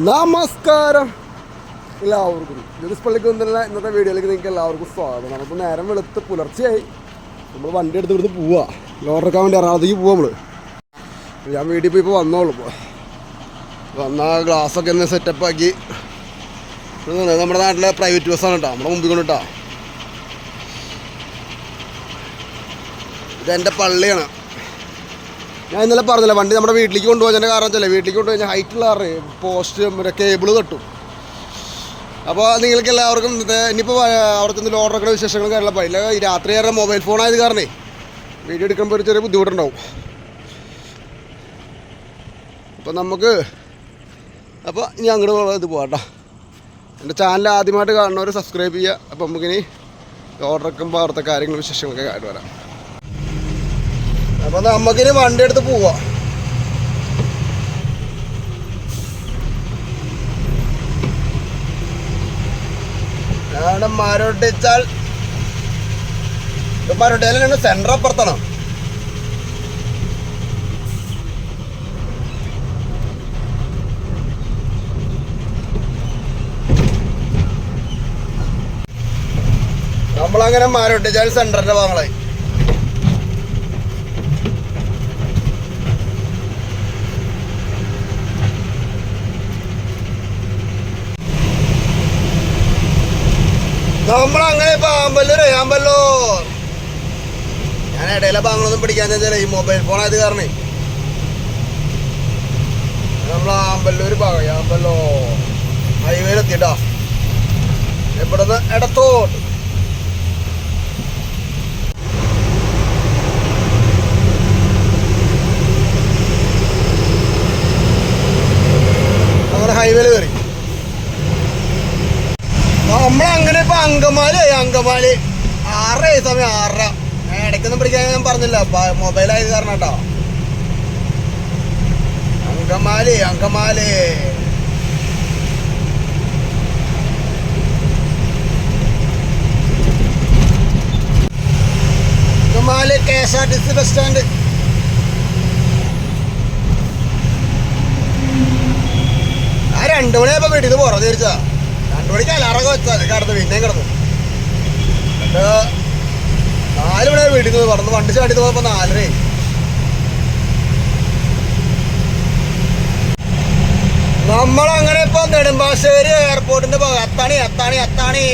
നമസ്കാരം. എല്ലാവർക്കും. ജ്യോതിസ് പള്ളിക്ക് വന്നിട്ടുള്ള ഇന്നത്തെ വീഡിയോയിലേക്ക് നിങ്ങൾക്ക് എല്ലാവർക്കും സ്വാഗതം. നമുക്ക് നേരം വെളുത്ത് പുലർച്ചെയായി. നമ്മൾ വണ്ടി എടുത്ത് ഇവിടുന്ന് പോവാ. ലോഡർ എടുക്കാൻ വേണ്ടി എറണാകുളത്തേക്ക് പോവാ നമ്മൾ ഞാൻ വീട്ടിൽ പോയി ഇപ്പോൾ വന്നോളൂ ഇപ്പോൾ വന്ന ഗ്ലാസ്സൊക്കെ ഒന്ന് സെറ്റപ്പ് ആക്കി. ഇത് നമ്മുടെ നാട്ടിലെ പ്രൈവറ്റ് ബസ്സാണ് കേട്ടോ. നമ്മുടെ മുമ്പിൽ കൊണ്ട് കേട്ടോ. ഇതെന്റെ പള്ളിയാണ്. ഞാൻ ഇന്നലെ പറഞ്ഞില്ല വണ്ടി നമ്മുടെ വീട്ടിലേക്ക് കൊണ്ടുപോകാൻ കാരണം വെച്ചാൽ വീട്ടിലേക്ക് കൊണ്ടുപോയി ഹൈറ്റുള്ള കാരണം പോസ്റ്റ് മറ്റേ കേബിൾ തട്ടും അപ്പോൾ നിങ്ങൾക്ക് എല്ലാവർക്കും ഇനിയിപ്പോൾ അവിടുത്തെ നിന്ന് ഓർഡർ എടുക്കുന്ന വിശേഷങ്ങളും അപ്പോൾ ഇല്ല ഈ രാത്രി കാരണം മൊബൈൽ ഫോൺ ആയത് കാരണേ വീഡിയോ എടുക്കുമ്പോൾ ഒരു ചെറിയ ബുദ്ധിമുട്ടുണ്ടാവും. അപ്പോൾ നമുക്ക് അപ്പോൾ ഇനി അങ്ങോട്ട് ഇത് പോകട്ടോ കേട്ടോ. എന്റെ ചാനൽ ആദ്യമായിട്ട് കാണുന്നവർ സബ്സ്ക്രൈബ് ചെയ്യുക. അപ്പോൾ നമുക്കിനി ഓർഡർ എടുക്കുമ്പോൾ അവിടുത്തെ കാര്യങ്ങളും വിശേഷങ്ങളൊക്കെ കാര്യം വരാം. അപ്പൊ നമുക്കിനി വണ്ടി എടുത്ത് പോവാ. മരൊട്ടിച്ചാൽ മരൊട്ടിയാലും സെന്റർ അപ്പുറത്താണ്. നമ്മളങ്ങനെ മരൊട്ടിച്ചാൽ സെന്ററിന്റെ ഭാഗങ്ങളായി. നമ്മളങ്ങനെ ഇപ്പൊ ആമ്പല്ലൂർ ആമ്പല്ലോ ഞാൻ ഇടയിലെ ബാങ്ങളൊന്നും പിടിക്കാൻ വെച്ചാൽ ഈ മൊബൈൽ ഫോൺ ആയത് കാരണേ. നമ്മൾ ആമ്പല്ലൂർ ഭാഗം ആമ്പല്ലോ ഹൈവേയിലെത്തിട്ടോ ഇവിടുന്ന് ഇടത്തോട്ട് നമ്മുടെ ഹൈവേയിൽ കയറി നമ്മളങ്ങനെ ഇപ്പൊ അങ്കമാലി ആയി അങ്കമാലി. ആറര ആയി സമയം ആറര. ഞാൻ ഇടയ്ക്കൊന്നും പിടിക്കാൻ ഞാൻ പറഞ്ഞില്ല. മൊബൈലായത് കാരണം കേട്ടോ. Angamaly Angamaly. Angamaly K S R T C bus stand ആ രണ്ടു മണിയായപ്പോ വീട്ടിൽ നിന്ന് പുറത്ത് തിരിച്ചാ രണ്ടു മണിക്ക് അലാറൊക്കെ വെച്ചാൽ കിടന്നു പിന്നെയും കിടന്നു. എന്നിട്ട് നാല് വീട്ടിൽ നിന്ന് വണ്ടി ചാടി പോയപ്പോ നാലര നമ്മളങ്ങനെ ഇപ്പൊ നെടുമ്പാശ്ശേരി എയർപോർട്ടിന്റെ എത്താണി എത്താണി അത്താണി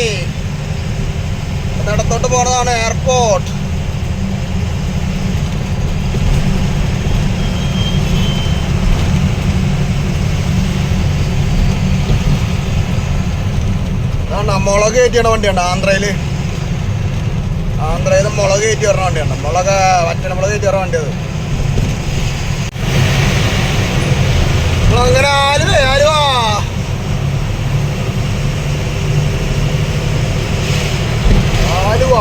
ഇടത്തോട്ട് പോണതാണ് എയർപോർട്ട് അതാണ് മുളക് കയറ്റിയുടെ വണ്ടിയുണ്ട്. ആന്ധ്രയിൽ. ആന്ധ്രയിൽ മുളക് കയറ്റി വരുന്ന വണ്ടിയുണ്ട്. മുളക് വറ്റണ മുളക് കയറ്റി വരുന്ന വണ്ടി അത്. അങ്ങനെ ആരും ആരും ആലുവ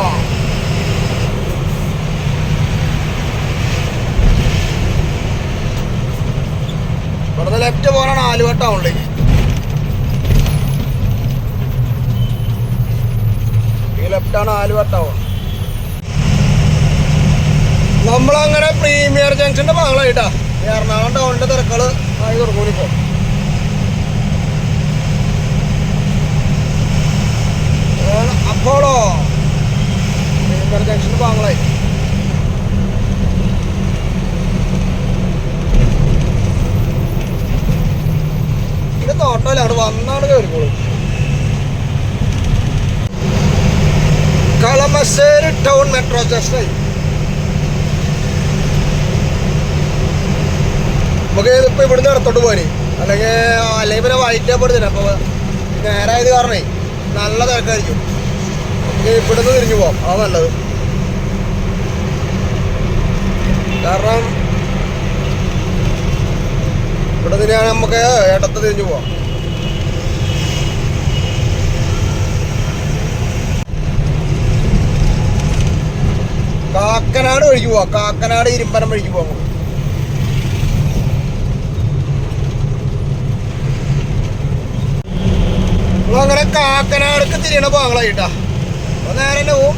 ഇവിടുന്ന് ലെഫ്റ്റ് പോകാനാണ് ആലുവ ടൗണിലേക്ക് ലെഫ്റ്റാണ് ആലുവ ടൗൺ നമ്മളങ്ങനെ പ്രീമിയർ ജംഗ്ഷന്റെ ഭാഗമായിട്ടാ എറണാകുളം ടൗണിന്റെ തിരക്കൾ ആയി തുടങ്ങൂലിപ്പോ ഇതാണ് അപ്പോളോ? പ്രീമിയർ ജംഗ്ഷന്റെ ഭാഗങ്ങളായി. തോട്ടമല്ല? അവിടെ വന്നാണ് കയറിക്കോളൂ കളമശ്ശേരി ടൗൺ മെട്രോ സ്റ്റേഷനായി നമുക്ക് ഇതിപ്പോ ഇവിടുന്ന് ഇടത്തോട്ട് പോകാൻ അല്ലെങ്കിൽ അല്ലെങ്കിൽ പിന്നെ വൈറ്റ് പെടുത്തില്ല അപ്പൊ നേരായത് കാരണേ നല്ല തിരക്കായിരിക്കും. നമുക്ക് ഇവിടുന്ന് തിരിഞ്ഞു പോവാം. അതാ നല്ലത്. കാരണം ഇവിടെ തന്നെയാണ് നമുക്ക് ഇടത്ത് തിരിഞ്ഞു പോവാം. കാക്കനാട് വഴിക്ക് പോവാം. കാക്കനാട് ഇരുമ്പനം വഴിക്ക് പോവാം അങ്ങനെ കാക്കനാടക്ക് തിരിയണ പോകളായിട്ടാ അപ്പൊ നേരെ തന്നെ പോവും.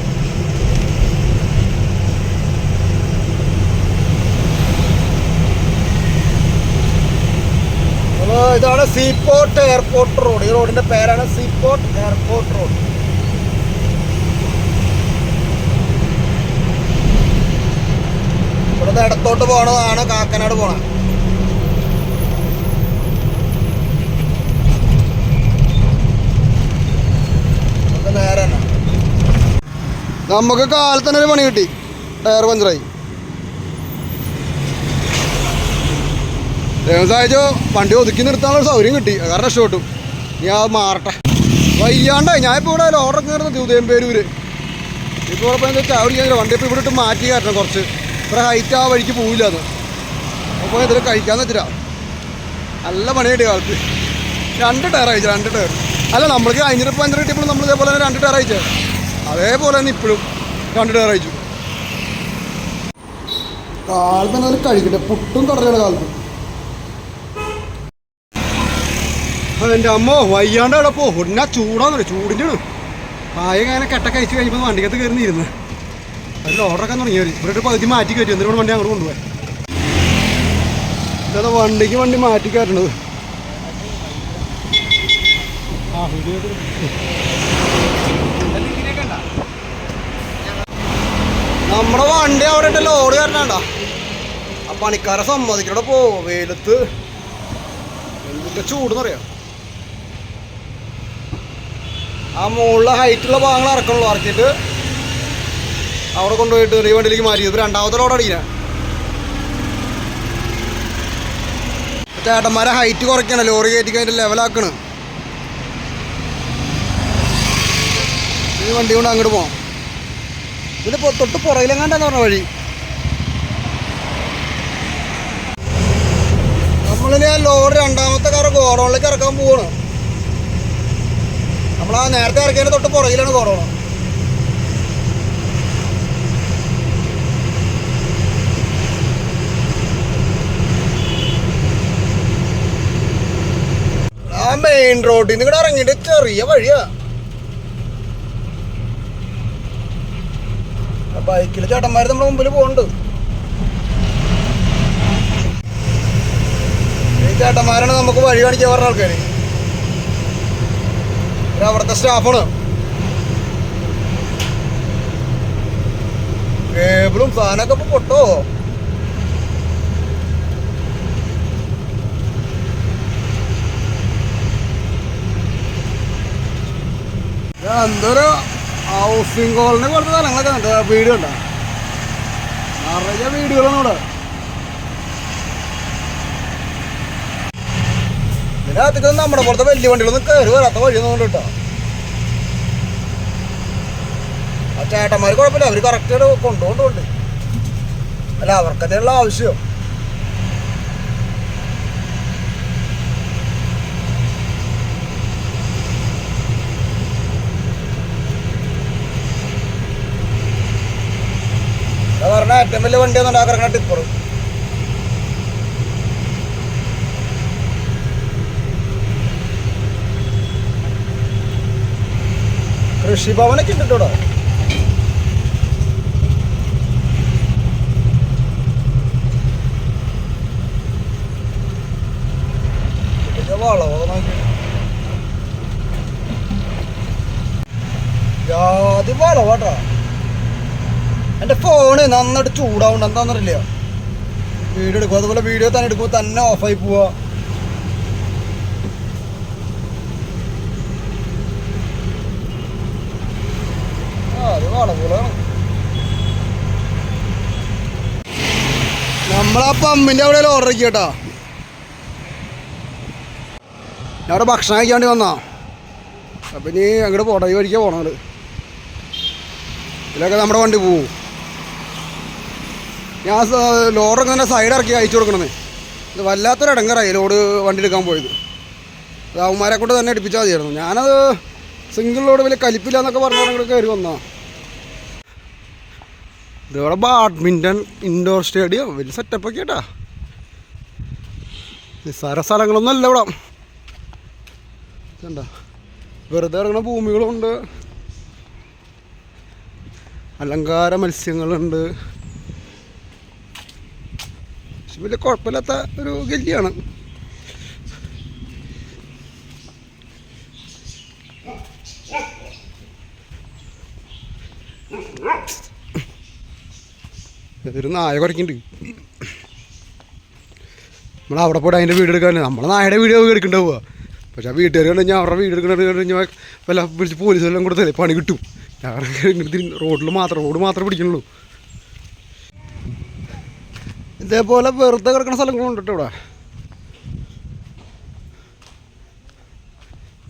ഇതാണ് സീപോർട്ട് എയർപോർട്ട് റോഡ് ഈ റോഡിന്റെ പേരാണ് സീപോർട്ട് എയർപോർട്ട് റോഡ് ഇവിടുന്ന് ഇടത്തോട്ട് പോണതാണ് കാക്കനാട് പോണത് നേരെ തന്നെ. നമുക്ക് കാലത്ത് തന്നെ ഒരു പണി കിട്ടി. ടയർ പഞ്ചറായി. സഹായിച്ചോ വണ്ടി ഒതുക്കി നിർത്താനുള്ള സൗകര്യം കിട്ടി. കാരണം രക്ഷപ്പെട്ടു. ഞാൻ മാറട്ടെ. വയ്യാണ്ടായി. ഞാൻ ഇപ്പോൾ ഇവിടെ ലോഡൊക്കെ കയറുന്നത് ഉദയംപേരൂര് ഇപ്പോൾ ഇവിടെ എന്താ ചാവടി ഞാൻ വണ്ടി ഇപ്പോൾ ഇവിടെ ഇട്ട് മാറ്റി കയറ്റണം കുറച്ച്. ഇത്ര ഹൈറ്റ് ആ വഴിക്ക് പോവില്ല അത്. അപ്പോൾ ഇതിൽ കഴിക്കാന്ന് വെച്ചിട്ടാ നല്ല പണിയുണ്ട് കാലത്ത്. രണ്ട് ടയർ അയച്ചു രണ്ട് ടയർ അല്ല നമ്മൾക്ക് അഞ്ഞൂറ് ഇപ്പം അഞ്ഞൂറ് കിട്ടിയപ്പോൾ നമ്മൾ ഇതേപോലെ തന്നെ രണ്ട് ടയർ അയച്ചത് അതേപോലെ തന്നെ ഇപ്പോഴും രണ്ട് ടയർ അയച്ചു കാലത്ത് തന്നെ അതിൽ കഴിക്കട്ടെ പുട്ടും കടലയുടെ കാലത്ത്. എന്റെ അമ്മോ വയ്യാണ്ട് അവിടെ പോ. ഉടനെ ചൂടാന്ന് ചൂടിന്റെ ആണ് ആയ കെട്ടൊക്കെ കെട്ട കഴിച്ച് കഴിയുമ്പോൾ വണ്ടിക്കകത്ത് കയറി അതിൽ ഓർഡറൊക്കെ തുടങ്ങിയവർ ഇവിടെ ഇവരുടെ പകുതി മാറ്റി കയറ്റി. എന്നിട്ട് വണ്ടി അങ്ങോട്ട് കൊണ്ടുപോയി? ഇതാ വണ്ടിക്ക് വണ്ടി മാറ്റി കയറ്റണത്? നമ്മുടെ വണ്ടി അവിടെ ഉണ്ട്. ലോഡ് കയറണണ്ട ആ പണിക്കാരെ സമ്മതിക്കവിടെ പോ. വെയിലത്ത്. എന്തൊക്കെ ചൂടെന്നറിയാം? ആ മുകളിലെ ഹൈറ്റുള്ള ഭാഗങ്ങൾ ഇറക്കണുള്ളൂ ഇറക്കിയിട്ട്. അവിടെ കൊണ്ടുപോയിട്ട് ഈ വണ്ടിയിലേക്ക് മാറ്റി. ഇത് രണ്ടാമത്തെ ലോഡ് അടിക്കാൻ ചേട്ടന്മാരെ ഹൈറ്റ് കുറയ്ക്കണം ലോറി കയറ്റി കഴിഞ്ഞിട്ട് ലെവലാക്കണ് ഈ വണ്ടി കൊണ്ട് അങ്ങോട്ട് പോകാം ഇതിന് പൊ- തൊട്ട് പുറകിലെങ്ങാണ്ടെന്ന് പറഞ്ഞ വഴി. നമ്മളിനി ആ ലോറി രണ്ടാമത്തെ കാറ് ഗോഡൗണിലേക്ക് ഇറക്കാൻ പോവാണ്. നമ്മൾ ആ നേരത്തെ ഇറക്കിയതിന്റെ തൊട്ട് പുറകിലാണ് ഗോഡൗൺ ആ മെയിൻ റോഡിൽ നിന്ന് ഇവിടെ ഇറങ്ങിയിട്ട് ചെറിയ വഴിയാ. ബൈക്കിൽ ചേട്ടന്മാർ നമ്മുടെ മുമ്പിൽ പോകുന്നുണ്ട് ഈ ചേട്ടന്മാരാണ് നമുക്ക് വഴി കാണിക്കാൻ പറഞ്ഞ ആൾക്കാര്. അവിടുത്തെ സ്റ്റാഫാണ്. കേബിളും ഫാനൊക്കെ പൊട്ടോ. എന്തൊരു ഹൗസിംഗ് കോളനി പോലത്തെ സ്ഥലങ്ങളൊക്കെ ഉണ്ട്. വീട് കണ്ട? നിറയെ വീടുകളാണ് ഇവിടെ ഇതിനകത്തേക്ക് നമ്മുടെ പോലത്തെ വലിയ വണ്ടികളൊന്നും കയറി വരാത്ത വഴിയൊന്നും കേട്ടോ. ആ ചേട്ടന്മാർ കുഴപ്പമില്ല. അവർ കറക്റ്റ് കൊണ്ടുകൊണ്ടുണ്ട് അല്ല അവർക്കതിനുള്ള ആവശ്യം ഞാൻ പറഞ്ഞ ഏറ്റവും വലിയ വണ്ടി ഒന്നും ഉണ്ടാക്കിറങ്ങണ ടിപ്പർ കൃഷിഭവനൊക്കെ ഉണ്ട് കേട്ടോ വളവോ നോക്കി. ജാതി വളവാട്ടോ എന്റെ ഫോണ് നന്നായിട്ട് ചൂടാവുണ്ട്. എന്താണെന്നറിയില്ല വീഡിയോ എടുക്കും. അതുപോലെ വീഡിയോ തന്നെ എടുക്കുമ്പോൾ തന്നെ ഓഫായി പോവാ. നമ്മളാ പമ്പിന്റെ അവിടെ ഓർഡർ കേട്ടാ ഞാൻ അവിടെ ഭക്ഷണം കഴിക്കാണ്ടി വന്നാ. അപ്പം ഇനി അങ്ങോട്ട് പോട്ടെ കഴിക്കാൻ പോണത്. ഇതിലൊക്കെ നമ്മുടെ വണ്ടി പോവും. ഞാൻ ലോഡൊക്കെ തന്നെ സൈഡ് ഇറക്കി അയച്ചു കൊടുക്കണമെന്ന് ഇത് വല്ലാത്തൊരു ഇടങ്ങറായി ലോഡ് വണ്ടി എടുക്കാൻ പോയത്. അത് അവന്മാരെ കൊണ്ട് തന്നെ എടുപ്പിച്ചാൽ മതിയായിരുന്നു. ഞാനത് സിംഗിൾ ലോഡ് വലിയ കലിപ്പില്ല എന്നൊക്കെ പറഞ്ഞ അങ്ങോട്ട് കയറി വന്നാ ഇതിവിടെ ബാഡ്മിന്റൺ ഇൻഡോർ സ്റ്റേഡിയം വലിയ സെറ്റപ്പൊക്കെ കേട്ടാ നിസ്സാര സ്ഥലങ്ങളൊന്നും അല്ല ഇവിടെ. എന്താ വെറുതെ ഇറങ്ങുന്ന ഭൂമികളുണ്ട് അലങ്കാര മത്സ്യങ്ങളുണ്ട്. വലിയ കുഴപ്പമില്ലാത്ത ഒരു ഗല്ലിയാണ്. ഇതൊരു നായ കുറയ്ക്കുന്നുണ്ട് നമ്മൾ അവിടെ പോയി അതിന്റെ വീട് എടുക്കാൻ നമ്മൾ നായയുടെ വീഡിയോ എടുക്കേണ്ട പോവുക പക്ഷെ ആ വീട്ടുകാർ കണ്ടു കഴിഞ്ഞാൽ അവരുടെ വീട് എടുക്കണത് കഴിഞ്ഞാൽ വല്ല പിടിച്ച് പോലീസെല്ലാം കൊടുത്തല്ലേ പണി കിട്ടും. ഞാൻ റോഡിൽ മാത്രം റോഡ് മാത്രമേ പിടിക്കണുള്ളൂ. ഇതേപോലെ വെറുതെ കിടക്കുന്ന സ്ഥലങ്ങളുണ്ട് കേട്ടോ ഇവിടെ.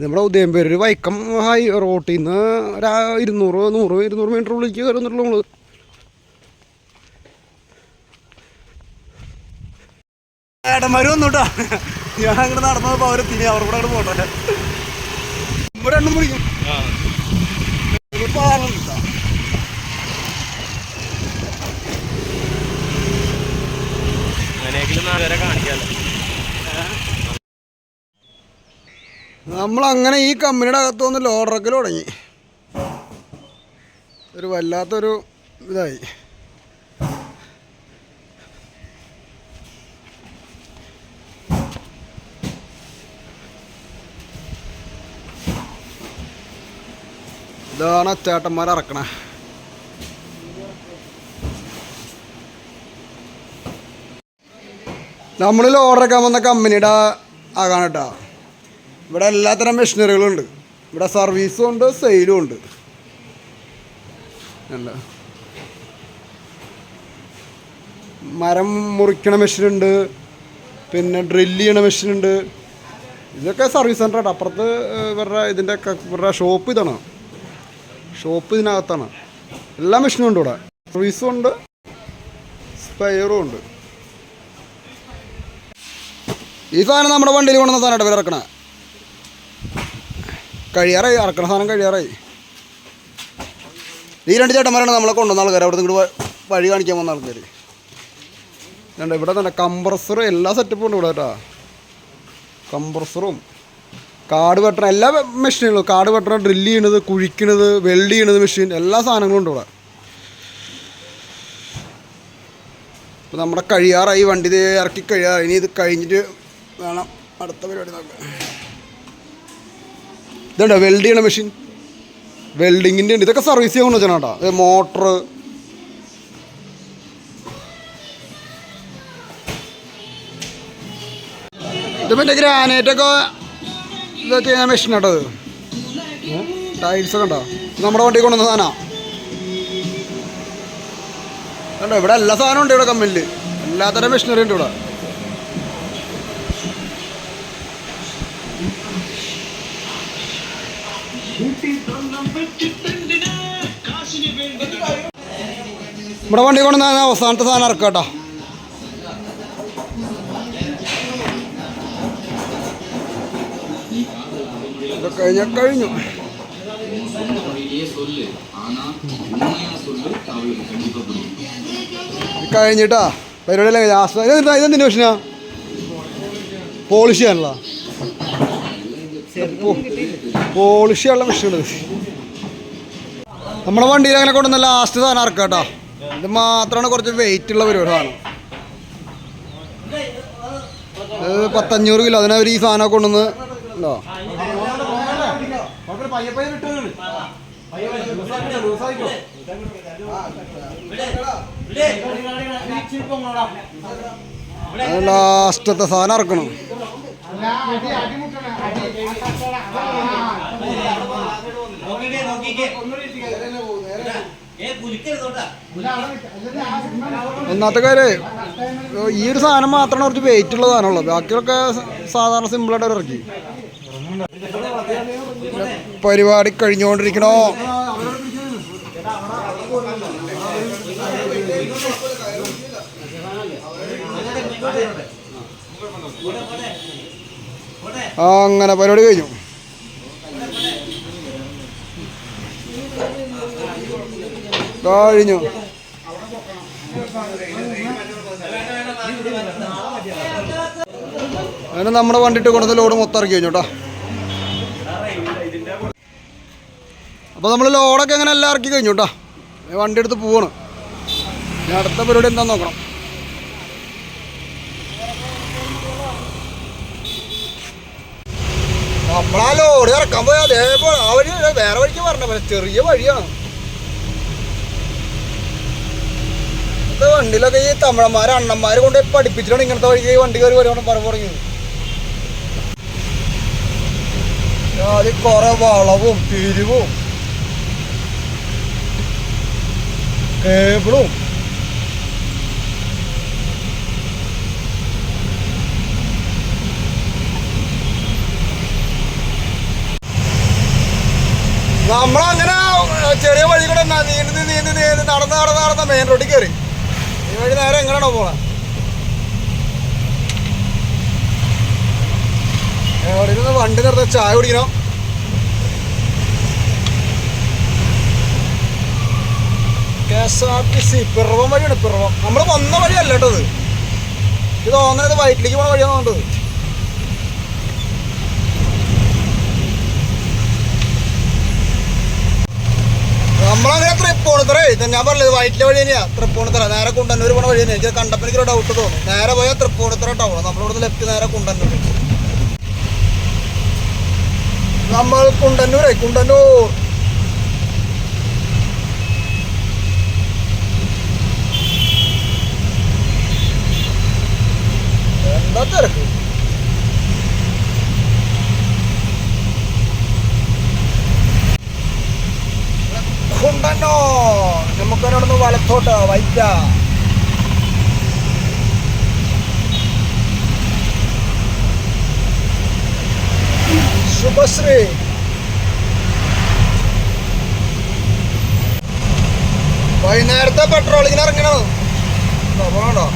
നമ്മുടെ ഉദയംപേരൂർ വൈക്കം ഹൈ റോട്ടിൽ നിന്ന് ഒരു ഇരുന്നൂറ് നൂറ് ഇരുന്നൂറ് മീറ്റർ ഉള്ളിലേക്ക് കയറുന്നുള്ളൂ നമ്മൾ ഏട്ടന്മാര് വന്നുട്ടോ ഞാൻ അങ്ങോട്ട് നടന്നപ്പോൾ അവർ തിരി അവർ കൂടെ അങ്ങോട്ട് പോട്ടെ. ഇവിടെ രണ്ടും പിടിക്കും നമ്മളങ്ങനെ ഈ കമ്പനിയുടെ അകത്ത് വന്ന് ലോഡറക്കൽ തുടങ്ങി. ഒരു വല്ലാത്തൊരു ഇതായി. ഇതാണ് ചേട്ടന്മാർ ഇറക്കണേ. നമ്മൾ ലോഡറക്കാൻ വന്ന കമ്പനിയുടെ ആകാണ് കേട്ടോ ഇവിടെ എല്ലാത്തരം മെഷീനറികളുണ്ട്. ഇവിടെ സർവീസും ഉണ്ട് സെയിലും ഉണ്ട്. അല്ല മരം മുറിക്കണ മെഷീനുണ്ട്. പിന്നെ ഡ്രില്ല് ചെയ്യണ മെഷീനുണ്ട്. ഇതൊക്കെ സർവീസ് സെന്ററാണ് അപ്പുറത്ത് ഇവരുടെ ഇതിന്റെ ഇവരുടെ ഷോപ്പ് ഇതാണ്. ഷോപ്പ് ഇതിനകത്താണ്. എല്ലാ മെഷീനും ഉണ്ട് ഇവിടെ. സർവീസും ഉണ്ട് സ്പെയറും ഉണ്ട്. ഈ സാധനം നമ്മുടെ വണ്ടിയിൽ കൊണ്ടുവന്ന സാധനം വില ഇറക്കണേ. കഴിയാറായി അറക്കണ സാധനം കഴിയാറായി. ഈ രണ്ട് ചേട്ടന്മാരാണ് നമ്മളെ കൊണ്ടുവന്ന ആൾക്കാർ അവിടെ നിന്ന് വഴി കാണിക്കാൻ വന്ന ആൾക്കാർ രണ്ട് ഇവിടെ തന്നെ കംപ്രസർ എല്ലാ സെറ്റപ്പും ഉണ്ട് ഇവിടെ കേട്ടോ. കംപ്രസറും കാട് വെട്ടണ എല്ലാ മെഷീനുകളും കാട് വെട്ടണ ഡ്രില്ല് ചെയ്യണത് കുഴിക്കണത് വെൽഡ് ചെയ്യണത് മെഷീൻ എല്ലാ സാധനങ്ങളും ഉണ്ട് ഇവിടെ. ഇപ്പോൾ നമ്മുടെ കഴിയാറായി വണ്ടി ഇറക്കി കഴിയാറായി. ഇനി ഇത് കഴിഞ്ഞിട്ട് വേണം അടുത്ത പരിപാടി നോക്കാൻ. ഇതുണ്ടോ വെൽഡ് ചെയ്യണ മെഷീൻ വെൽഡിങ്ങിന്റെ ഉണ്ട്. ഇതൊക്കെ സർവീസ് ചെയ്യാൻ വെച്ചാൽ കേട്ടോ മോട്ടർ ഇത് മറ്റേ ഗ്രാനൈറ്റൊക്കെ ഇതൊക്കെ ചെയ്യുന്ന മെഷീൻ കേട്ടോ ഇത്. ടൈൽസ് ഒക്കെ ഉണ്ടോ? നമ്മുടെ വണ്ടി കൊണ്ടുവന്ന സാധനമാണ് കണ്ടോ ഇവിടെ എല്ലാ സാധനവും ഉണ്ട് ഇവിടെ കമ്പനിയിൽ എല്ലാത്തരം മെഷീനറി ഉണ്ട് ഇവിടെ. ഇവിടെ വണ്ടി കൊണ്ടുവന്ന അവസാനത്തെ സാധനം ഇറക്കുക കേട്ടോ. കഴിഞ്ഞ കഴിഞ്ഞു. കഴിഞ്ഞിട്ടാ. പരിപാടിയല്ലേ ലാസ്റ്റ് ഇതെന്താ ഇതെന്തിന്റെ മെഷീനാ പോളിഷ് ചെയ്യാനുള്ള പോളിഷ് ചെയ്യാനുള്ള മെഷീൻ നമ്മുടെ വണ്ടിയിൽ അങ്ങനെ കൊണ്ടുവന്ന ലാസ്റ്റ് സാധനം ഇറക്കാം കേട്ടോ. ഇത് മാത്രമാണ് കുറച്ച് വെയിറ്റ് ഉള്ള പരിപാടി സാധനം. പത്തഞ്ഞൂറ് കിലോ അതിനവർ ഈ സാധനം കൊണ്ടുവന്ന് ഉണ്ടോ ലാസ്റ്റത്തെ സാധനം ഇറക്കണം. ഒന്നാമത്തെ കാര്യം ഈ ഒരു സാധനം മാത്രമാണ് കുറച്ച് വെയിറ്റ് ഉള്ള സാധനമുള്ളത് ബാക്കിയൊക്കെ സാധാരണ സിമ്പിളായിട്ട് ഇറക്കി. പരിപാടി കഴിഞ്ഞുകൊണ്ടിരിക്കണോ ആ അങ്ങനെ പരിപാടി കഴിഞ്ഞു. കഴിഞ്ഞു. അങ്ങനെ നമ്മുടെ വണ്ടിട്ട് കൊടുത്ത ലോഡ് മൊത്തം ഇറക്കി കഴിഞ്ഞു കേട്ടോ. അപ്പോൾ നമ്മൾ ലോഡൊക്കെ അങ്ങനെ എല്ലാം ഇറക്കി കഴിഞ്ഞു കേട്ടോ. വണ്ടി എടുത്ത് പോവാണ് അടുത്ത പരിപാടി എന്താ നോക്കണം. നമ്മളാ ലോഡ് ഇറക്കാൻ പോയാൽ അതേപോലെ ആ വഴി വേറെ വഴിക്ക് പറഞ്ഞ ചെറിയ വഴിയാണ്. വണ്ടിയിലൊക്കെ ഈ തമിഴന്മാർ അണ്ണന്മാർ കൊണ്ട് പഠിപ്പിച്ചിട്ടാണ് ഇങ്ങനത്തെ വഴിക്ക് വണ്ടി കയറി വരുവാണ് പറഞ്ഞു. തുടങ്ങിയത് അത് കുറെ വളവും തിരിവും കേബിളും നമ്മളങ്ങനെ ചെറിയ വഴി കൂടെ നീണ്ട് നീന്തി നീന്തി നടന്ന് നടന്ന് നടന്ന മെയിൻ റോഡിൽ കയറി ഈ വഴി നേരെ എങ്ങനെയാണോ പോണേ. ഇരുന്ന് വണ്ടി നിർത്ത ചായ കുടിക്കണം? K S R T C Piravam വഴിയാണ് പിറവം. നമ്മൾ വന്ന വഴിയല്ല കേട്ടത്. ഇത് തോന്നുന്നത് വയറ്റിലേക്ക് പോണ വഴിയാണ് തോന്നുന്നത് നമ്മളങ്ങനെ ഇത് ഞാൻ പറഞ്ഞത് വൈറ്റിലെ വഴി തന്നെയാ. തൃപ്പൂണിത്തറ നേരെ കുണ്ടന്നൂർ പോണ വഴി തന്നെ എനിക്ക് കണ്ടപ്പോൾ എനിക്കൊരു ഡൗട്ട് തോന്നി. നേരെ പോയാൽ തൃപ്പൂണിത്തറ ടൗൺ നമ്മളിവിടുന്ന് ലെഫ്റ്റ് നേരെ കുണ്ടന്നൂർ നമ്മൾ കുണ്ടന്നൂരേ കുണ്ടന്നൂർ. എന്താ തിരക്ക്? കുണ്ടന്നോ. നമുക്കതിനോടൊന്ന് വലത്തോട്ട് വൈറ്റ ശുഭശ്രീ. വൈകുന്നേരത്തെ പെട്രോളിങ്ങിന് ഇറങ്ങണത് പോണോ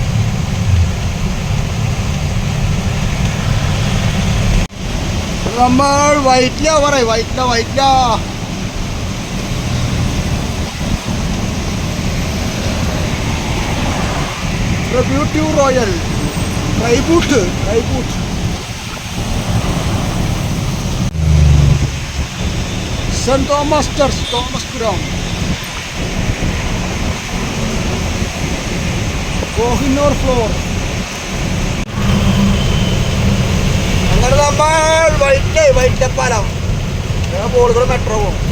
നമ്മൾ വൈറ്റില പറയ Vyttila Vyttila ട്രിബ്യൂട്ടീവ് royal tribute tribute saint Thomas church Thomas പുരം കോഹിന്നൂർ ഫ്ലോർ അങ്ങനെ വൈറ്റ് വൈറ്റപ്പാലം ബോളുകൾ മെട്രോ പോകും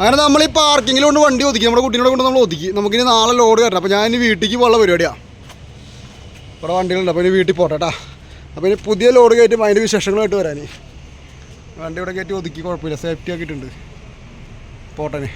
അങ്ങനെ നമ്മൾ ഈ പാർക്കിങ്ങിൽ കൊണ്ട് വണ്ടി ഒതുക്കി. നമ്മുടെ കുട്ടീനോട് കൊണ്ട് നമ്മൾ ഒതുക്കി. നമുക്കിനി നാളെ ലോഡ് കയറണം അപ്പോൾ ഞാൻ ഇനി വീട്ടിലേക്ക് പോകാനുള്ള പരിപാടിയാണ് ഇവിടെ വണ്ടികളുണ്ട്. അപ്പോൾ ഇനി വീട്ടിൽ പോട്ടെ കേട്ടോ അപ്പോൾ ഇനി പുതിയ ലോഡ് കയറ്റും അതിന്റെ വിശേഷങ്ങളായിട്ട് വരാനേ. വണ്ടി ഇവിടെ കയറ്റി ഒതുക്കി. കുഴപ്പമില്ല. സേഫ്റ്റി ആക്കിയിട്ടുണ്ട്. പോട്ടെ